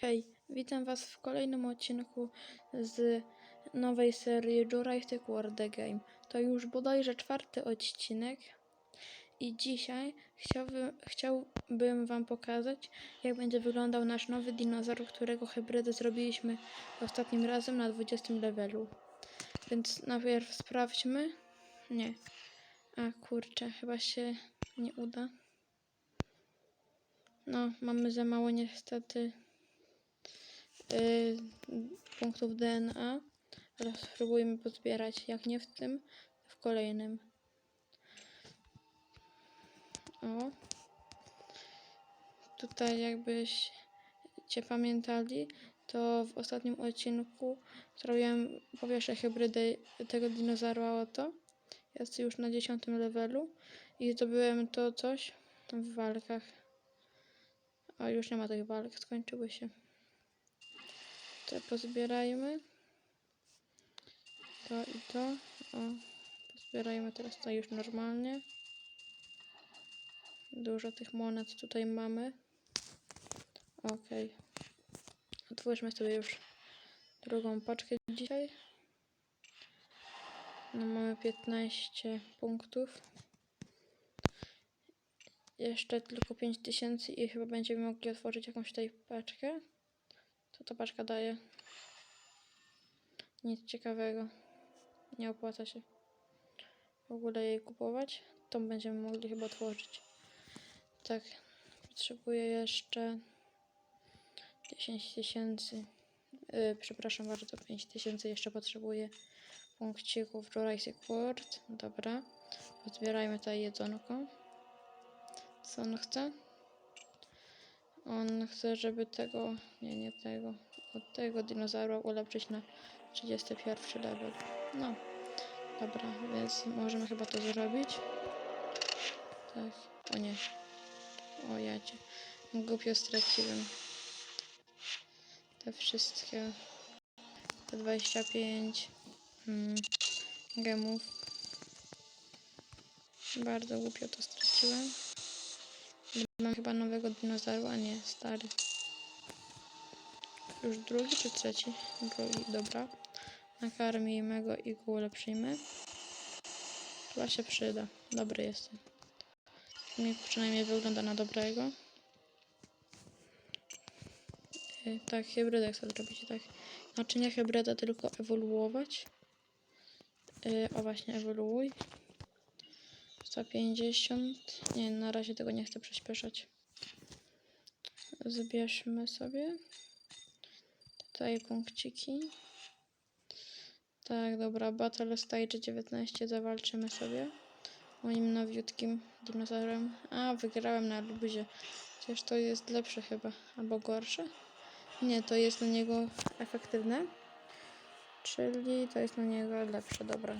Hej, witam Was w kolejnym odcinku z nowej serii Jurassic World The Game. To już bodajże czwarty odcinek i dzisiaj chciałbym, chciałbym Wam pokazać, jak będzie wyglądał nasz nowy dinozaur, którego hybrydę zrobiliśmy ostatnim razem na 20 levelu. Więc najpierw sprawdźmy. Nie. A kurczę, chyba się nie uda. No, mamy za mało niestety y, punktów DNA. Ale spróbujmy pozbierać. Jak nie w tym, w kolejnym. O. Tutaj jakbyście pamiętali, to w ostatnim odcinku zrobiłem po pierwsze hybrydę tego dinozaura oto. Jest już na 10 levelu i zdobyłem to coś w walkach. A już nie ma tych walk, skończyły się. To pozbierajmy. To i to. O, pozbierajmy teraz to już normalnie. Dużo tych monet tutaj mamy. Ok. Otwórzmy sobie już drugą paczkę dzisiaj. No mamy 15 punktów. Jeszcze tylko 5000 i chyba będziemy mogli otworzyć jakąś tutaj paczkę. Co ta paczka daje? Nic ciekawego. Nie opłaca się w ogóle jej kupować. Tą będziemy mogli chyba otworzyć. Tak. Potrzebuję jeszcze 10 tysięcy. Yy, przepraszam bardzo, 5 tysięcy jeszcze potrzebuję punkcików Jurassic World. Dobra. Pozbierajmy tutaj jedzonko. Co on chce? On chce, żeby tego, nie, nie tego, od tego dinozaura ulepszyć na 31 level. No, dobra, więc możemy chyba to zrobić. Tak, o nie. O jacie. Głupio straciłem. Te wszystkie. Te 25 hmm, gemów. Bardzo głupio to straciłem. Mam chyba nowego dinozaura, nie, stary. Już drugi czy trzeci? Drugi, dobra. Nakarmijmy go i go ulepszymy. Chyba się przyda. Dobry jestem. Mi przynajmniej wygląda na dobrego. Yy, tak, hybrydę chcę zrobić, tak. Znaczy nie hybrydę, tylko ewoluować. Yy, o właśnie, ewoluuj. 150. Nie, na razie tego nie chcę przyspieszać. Zbierzmy sobie. Tutaj punkciki. Tak, dobra. Battle Stage 19 zawalczymy sobie. Moim nowiutkim dinozaurem. A, wygrałem na lubuzie. Chociaż to jest lepsze chyba. Albo gorsze. Nie, to jest na niego efektywne. Czyli to jest na niego lepsze, dobra.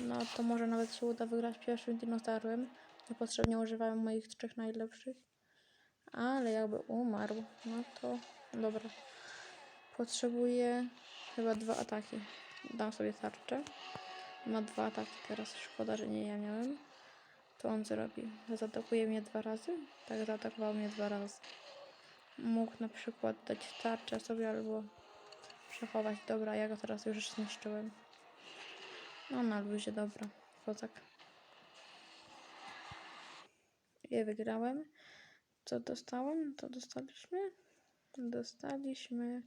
No to może nawet się uda wygrać pierwszym dinozaurem. Niepotrzebnie używałem moich trzech najlepszych. Ale jakby umarł, no to dobra. Potrzebuję chyba dwa ataki. Dam sobie tarczę. Ma dwa ataki teraz. Szkoda, że nie ja miałem. To on zrobi. Zaatakuje mnie dwa razy? Tak, zaatakował mnie dwa razy. Mógł na przykład dać tarczę sobie albo przechować. Dobra, ja go teraz już zniszczyłem. No na luzie, dobra. Kozak. Je wygrałem. Co dostałem? To dostaliśmy? Dostaliśmy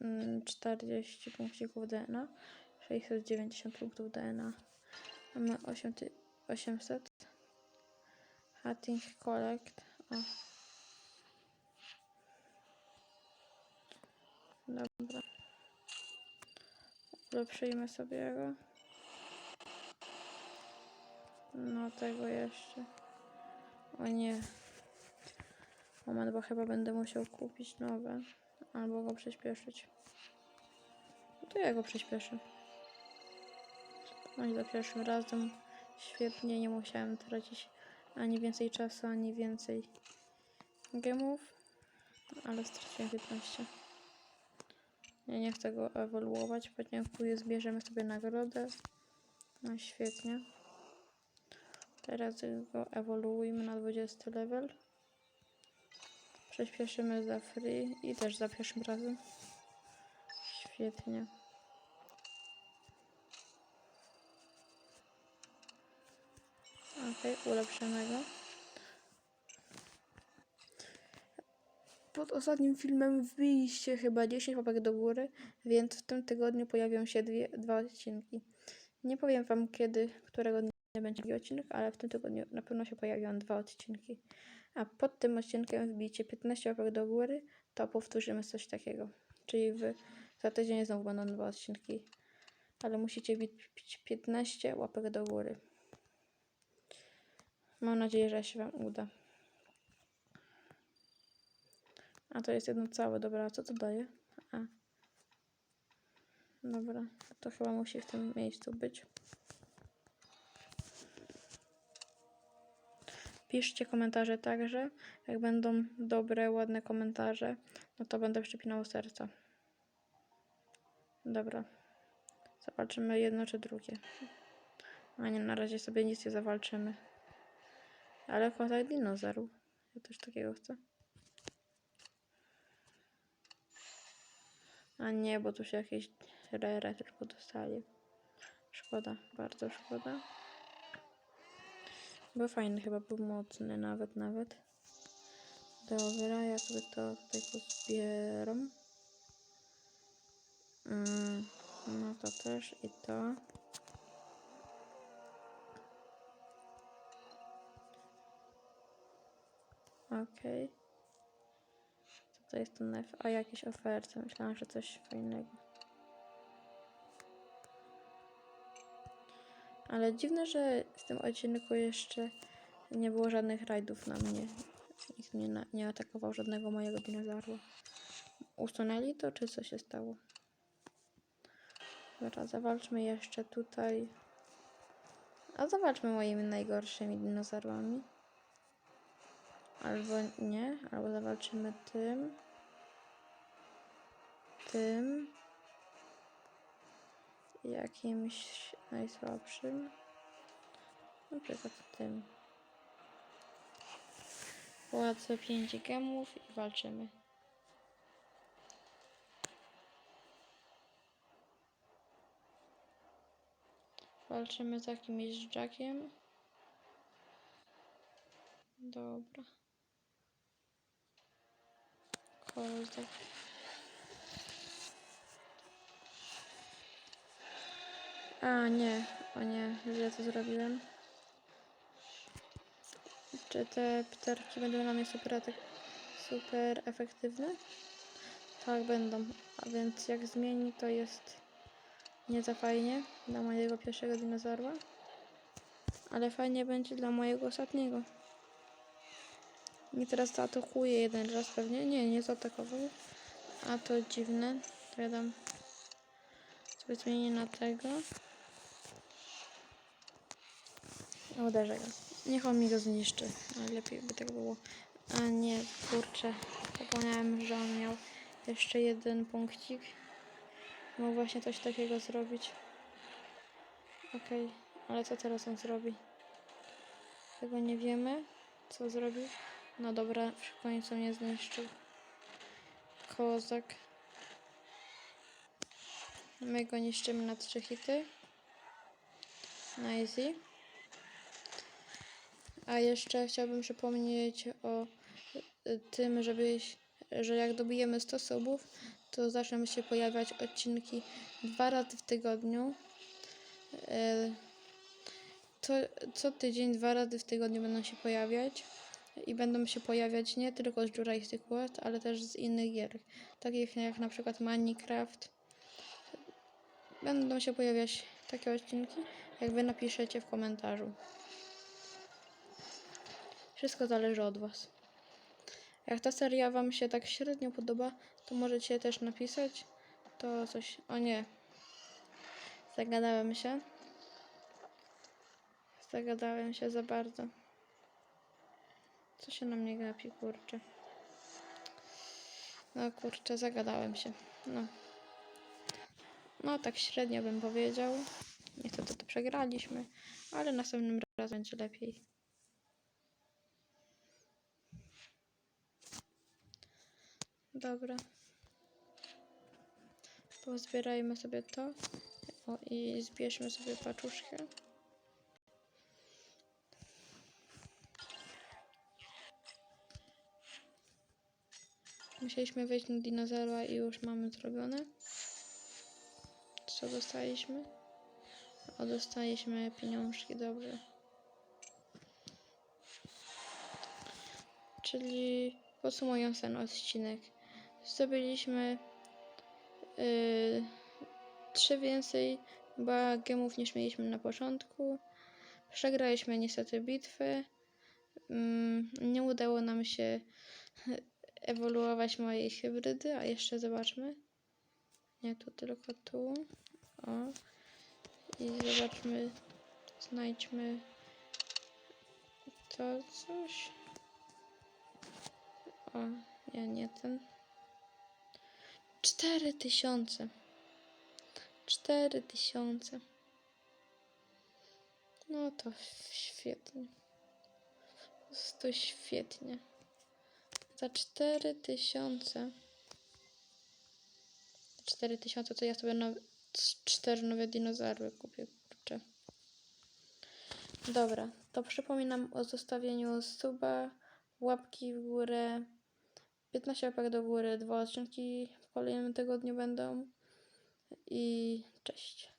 mm, 40 punkcików DNA. 690 punktów DNA. Mamy 8 ty- 800. Hunting Collect. O. Dobra. Ulepszyjmy sobie go. No tego jeszcze. O nie. Moment, bo chyba będę musiał kupić nowe. Albo go przyspieszyć. No to ja go przyspieszę. No i za pierwszym razem. Świetnie, nie musiałem tracić ani więcej czasu, ani więcej gemów. Ale straciłem 15. Ja nie chcę go ewoluować. Podziękuję, zbierzemy sobie nagrodę. No świetnie. Teraz go ewoluujmy na 20 level. Przyspieszymy za free i też za pierwszym razem. Świetnie. Okej, ulepszymy go. Pod ostatnim filmem wbiliście chyba 10 łapek do góry, więc w tym tygodniu pojawią się dwie, dwa odcinki. Nie powiem wam kiedy, którego dnia będzie drugi odcinek, ale w tym tygodniu na pewno się pojawią dwa odcinki. A pod tym odcinkiem wbijcie 15 łapek do góry, to powtórzymy coś takiego. Czyli wy za tydzień znowu będą dwa odcinki. Ale musicie wbić 15 łapek do góry. Mam nadzieję, że się wam uda. A to jest jedno całe, dobra, a co to daje? A. Dobra, to chyba musi w tym miejscu być. Piszcie komentarze także. Jak będą dobre, ładne komentarze, no to będę przypinał serca. Dobra. Zobaczymy jedno czy drugie. A nie, na razie sobie nic nie zawalczymy. Ale kotek dinozaurów. Ja też takiego chcę. A nie, bo tu się jakieś rere tylko dostali. Szkoda, bardzo szkoda. Był fajny, chyba był mocny nawet, nawet. Dobra, ja sobie to tutaj pozbieram. Mm, no to też i to. Okej. Co to jest ten F? A jakieś oferty. Myślałam, że coś fajnego. Ale dziwne, że w tym odcinku jeszcze nie było żadnych rajdów na mnie. Nikt mnie na, nie atakował żadnego mojego dinozaura. Usunęli to, czy co się stało? Dobra, zawalczmy jeszcze tutaj. A zawalczmy moimi najgorszymi dinozaurami. Albo nie, albo zawalczymy tym. Tym. Jakimś najsłabszym. Na przykład tym. Płacę 5 gemów i walczymy. Walczymy z jakimś Jackiem. Dobra. Kozak. A nie, o nie, źle to zrobiłem. Czy te pterki będą na mnie super, super efektywne? Tak, będą. A więc jak zmieni, to jest nie za fajnie dla mojego pierwszego dinozaura. Ale fajnie będzie dla mojego ostatniego. I teraz zaatakuje jeden raz pewnie. Nie, nie zaatakował. A to dziwne. To ja na tego. Uderzę go. Niech on mi go zniszczy. Najlepiej by tak było. A nie, kurczę. Zapomniałem, że on miał jeszcze jeden punkcik. Mógł właśnie coś takiego zrobić. Okej, ale co teraz on zrobi? Tego nie wiemy. Co zrobił? No dobra, w końcu mnie zniszczył. Kozak. My go niszczymy na trzy hity. Na easy. A jeszcze chciałbym przypomnieć o y, tym, żebyś, że jak dobijemy 100 subów, to zaczną się pojawiać odcinki dwa razy w tygodniu. Co, co tydzień, dwa razy w tygodniu będą się pojawiać. I będą się pojawiać nie tylko z Jurassic World, ale też z innych gier. Takich jak na przykład Minecraft. Będą się pojawiać takie odcinki, jak wy napiszecie w komentarzu. Wszystko zależy od Was. Jak ta seria Wam się tak średnio podoba, to możecie też napisać. To coś. O nie. Zagadałem się. Zagadałem się za bardzo. Co się na mnie gapi, kurczę. No kurczę, zagadałem się. No. No tak średnio bym powiedział. Niestety to przegraliśmy, ale następnym razem będzie lepiej. Dobra. Pozbierajmy sobie to. O, i zbierzmy sobie paczuszkę. Musieliśmy wejść na dinozaura i już mamy zrobione. Co dostaliśmy? O, dostaliśmy pieniążki, dobrze. Czyli podsumując ten odcinek, zdobyliśmy yy, trzy więcej gemów niż mieliśmy na początku. Przegraliśmy niestety bitwę. Mm, nie udało nam się ewoluować mojej hybrydy, a jeszcze zobaczmy. Nie tu, tylko tu. O. I zobaczmy, znajdźmy to coś. O, nie, nie ten. Cztery tysiące. Cztery tysiące. No to świetnie. Prostu świetnie. Za cztery tysiące. Cztery tysiące to ja sobie nowe, cztery nowe dinozaury kupię, kurczę. Dobra, to przypominam o zostawieniu suba, łapki w górę, 15 łapek do góry, dwa odcinki kolejnym tygodniu będą i cześć.